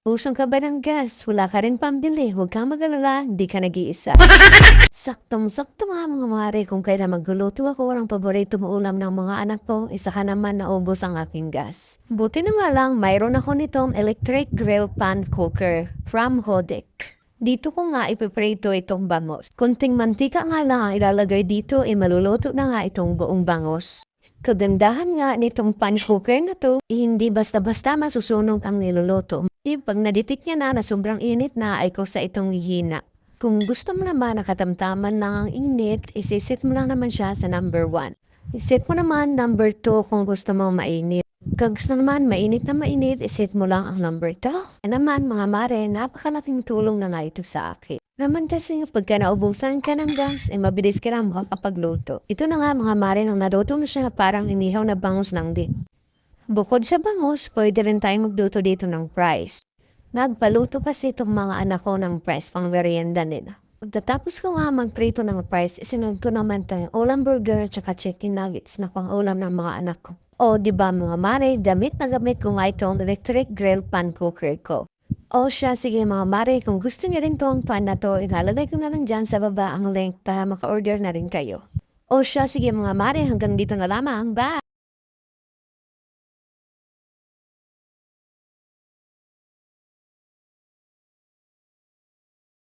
Pusong ka ba ng gas? Wala ka rin pambili. Huwag kang mag-alala, hindi ka nag-iisa. Saktong-sakto mga mga mare kung kailan magluluto ako ng paborito mo ulam ng mga anak ko, isa ka naman naubos ang aking gas. Buti na nga lang, mayroon ako nitong electric grill pan cooker from Hodek. Dito ko nga ipiprito itong bangos. Kunting mantika nga lang ang ilalagay dito, e maluluto na nga itong buong bangos. Kagandahan nga nitong pan cooker na to, hindi basta-basta masusunog ang niluluto. Eh, pag naditik niya na na sobrang init na ay ko sa itong hihina. Kung gusto mo naman nakatamtaman lang ang init, isisit mo lang naman siya sa number 1. Isit mo naman number 2 kung gusto mo mainit. Kung gusto naman mainit na mainit, isit mo lang ang number 2. Yan naman mga mare, napakalaking tulong na na ito sa akin. Naman kasi pagka naubusan ka ng gas, eh mabilis ka na makakapagluto. Ito na nga mga mare, nang naluto na siya parang inihaw na bangus lang din. Bukod sa bangus, pwede rin tayong magluto dito ng fries. Nagpaluto kasi itong mga anak ko ng fries pang merienda nila. Pagkatapos ko nga magprito ng fries, isinod ko naman tayo ulam burger at chicken nuggets na pang ulam ng mga anak ko. O di ba mga mare, damit na gamit ko nga itong electric grill pan cooker ko. O siya, sige mga mare, kung gusto niyo rin tong pan na to, ilalagay ko na lang dyan sa baba ang link para maka-order na rin kayo. O siya, sige mga mare, hanggang dito na lamang. Bye!